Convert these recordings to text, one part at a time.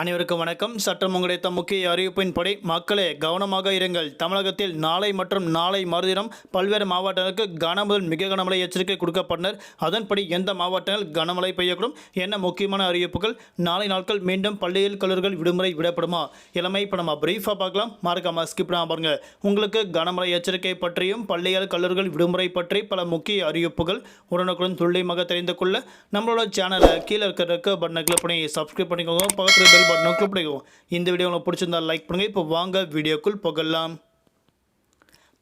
அனைவருக்கும் வணக்கம். சட்டம் உங்களுடைய முக்கிய அறிவிப்பின்படி மக்களே கவனமாக இருங்கள். தமிழகத்தில் நாளை மற்றும் நாளை மறுதினம் பல்வேறு மாவட்டங்களுக்கு கனமுதல் மிக கனமழை எச்சரிக்கை கொடுக்கப்பட்டனர். அதன்படி எந்த மாவட்டங்கள் கனமழை பெய்யக்கூடும் என்ன முக்கியமான அறிவிப்புகள் நாளை நாட்கள் மீண்டும் பள்ளியில் கல்லூரிகள் விடுமுறை விடப்படுமா? இளமை இப்போ நம்ம பிரீஃபாக பார்க்கலாம். மறக்காம ஸ்கிப் பண்ணாம பாருங்க. உங்களுக்கு கனமழை எச்சரிக்கை பற்றியும் பள்ளிகள் கல்லூரிகள் விடுமுறை பற்றி பல முக்கிய அறிவிப்புகள் உடனுக்குடன் துல்லியமாக தெரிந்து கொள்ள நம்மளோட சேனலை கீழே இருக்கிற ரெக்க பட்டனை கிளிக் பண்ணி சப்ஸ்கிரைப் பண்ணிக்கோங்க. பக்கத்தில் பட்டனும் கிளிக் பண்ணிக்கோங்க இந்த வீடியோ உங்களுக்கு பிடிச்சிருந்தா லைக் பண்ணுங்க. இப்போ வாங்க வீடியோக்குள் போகலாம்.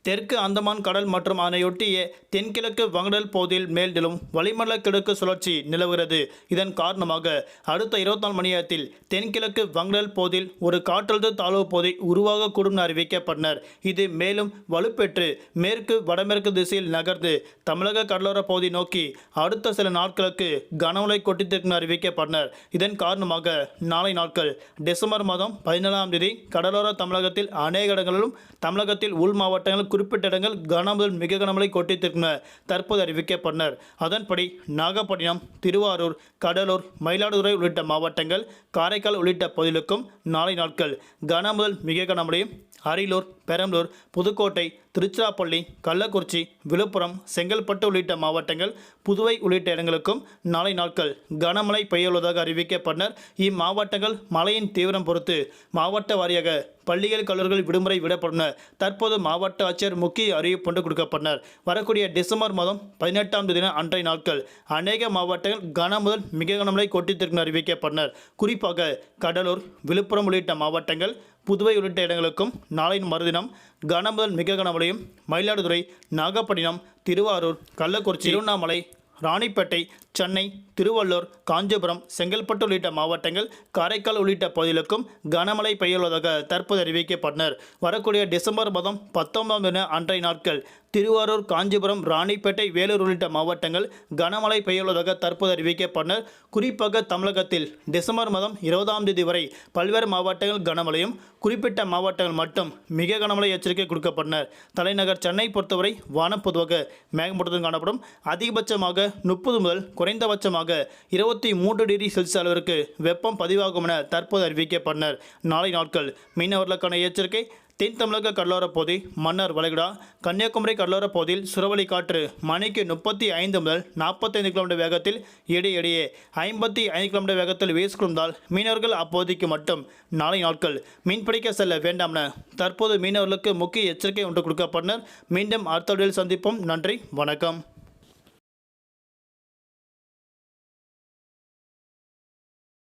தெற்கு அந்தமான் கடல் மற்றும் அதனையொட்டிய தென்கிழக்கு வங்கடல் பகுதியில் மேல்நிலும் வளிமண்டல கிழக்கு சுழற்சி நிலவுகிறது. இதன் காரணமாக அடுத்த இருபத்தி நாலு மணி நேரத்தில் தென்கிழக்கு வங்கடல் பகுதியில் ஒரு காற்றழுத்த தாழ்வு பகுதி உருவாகக்கூடும் என அறிவிக்கப்பட்டனர். இது மேலும் வலுப்பெற்று மேற்கு வடமேற்கு திசையில் நகர்ந்து தமிழக கடலோர பகுதி நோக்கி அடுத்த சில நாட்களுக்கு கனமழை கொட்டித்திருக்கும் அறிவிக்கப்பட்டனர். இதன் காரணமாக நாளை நாட்கள் டிசம்பர் மாதம் பதினேழாம் தேதி கடலோர தமிழகத்தில் அநேக இடங்களிலும் தமிழகத்தில் உள் மாவட்டங்கள் குறிப்பிட்ட இடங்கள் கனமுதல் மிக கனமழை கொட்டித்திருக்கும் தற்போது அறிவிக்கப்பட்டனர். அதன்படி நாகப்பட்டினம் திருவாரூர் கடலூர் மயிலாடுதுறை உள்ளிட்ட மாவட்டங்கள் காரைக்கால் உள்ளிட்ட பகுதிகளுக்கும் நாளை நாட்கள் கனமுதல் மிக கனமழையும் அரியலூர் பெரம்பலூர் புதுக்கோட்டை திருச்சிராப்பள்ளி கள்ளக்குறிச்சி விழுப்புரம் செங்கல்பட்டு உள்ளிட்ட மாவட்டங்கள் புதுவை உள்ளிட்ட இடங்களுக்கும் நாளை நாட்கள் கனமழை பெய்யுள்ளதாக அறிவிக்கப்பட்டனர். இம்மாவட்டங்கள் மழையின் தீவிரம் பொறுத்து மாவட்ட வாரியாக பள்ளிகள் கல்லூரிகள் விடுமுறை விடப்பட்டனர் தற்போது மாவட்ட ஆட்சியர் முக்கிய அறிவிப்பு கொடுக்கப்பட்டனர். வரக்கூடிய டிசம்பர் மாதம் பதினெட்டாம் தேதி அன்றைய நாட்கள் அநேக மாவட்டங்கள் கனமுதல் மிக கனமழை கொட்டித்திற்கு அறிவிக்கப்பட்டனர். குறிப்பாக கடலூர் விழுப்புரம் உள்ளிட்ட மாவட்டங்கள் புதுவை உள்ளிட்ட இடங்களுக்கும் நாளையின் மறுதினம் கனமுதல் மிக கனமழையும் மயிலாடுதுறை நாகப்பட்டினம் திருவாரூர் கள்ளக்குறிச்சி திருவண்ணாமலை ராணிப்பேட்டை சென்னை திருவள்ளூர் காஞ்சிபுரம் செங்கல்பட்டு உள்ளிட்ட மாவட்டங்கள் காரைக்கால் உள்ளிட்ட பகுதிகளுக்கும் கனமழை பெய்யுள்ளதாக தற்போது அறிவிக்கப்பட்டனர். வரக்கூடிய டிசம்பர் மாதம் பத்தொன்பதாம் தின அன்றைய நாட்கள் திருவாரூர் காஞ்சிபுரம் ராணிப்பேட்டை வேலூர் உள்ளிட்ட மாவட்டங்கள் கனமழை பெய்யுள்ளதாக தற்போது அறிவிக்கப்பட்டனர் குறிப்பாக தமிழகத்தில் டிசம்பர் மாதம் இருபதாம் தேதி வரை பல்வேறு மாவட்டங்கள் கனமழையும் குறிப்பிட்ட மாவட்டங்கள் மட்டும் மிக கனமழை எச்சரிக்கை கொடுக்கப்பட்டனர் தலைநகர் சென்னை பொறுத்தவரை வானம் பொதுவாக மேகமூட்டத்துடன் காணப்படும். அதிகபட்சமாக முப்பது முதல் குறைந்தபட்சமாக இருபத்தி மூன்று டிகிரி செல்சியஸ் அளவிற்கு வெப்பம் பதிவாகும் என தற்போது அறிவிக்கப்பட்டனர் நாளை நாட்கள் மீனவர்களுக்கான எச்சரிக்கை தென் தமிழக கடலோரப் பகுதி மன்னார் வளைகுடா கன்னியாகுமரி கடலோரப் பகுதியில் சுரவழி காற்று மணிக்கு முப்பத்தி ஐந்து முதல் நாற்பத்தைந்து கிலோமீட்டர் வேகத்தில் இடையிடையே ஐம்பத்தி ஐந்து கிலோமீட்டர் வேகத்தில் வீசிக்கொண்டால் மீனவர்கள் அப்போதைக்கு மட்டும் நாளை நாட்கள் மீன்பிடிக்க செல்ல வேண்டாம் என தற்போது மீனவர்களுக்கு முக்கிய எச்சரிக்கை ஒன்று கொடுக்கப்பட்டனர் மீண்டும் அடுத்த சந்திப்போம். நன்றி வணக்கம்.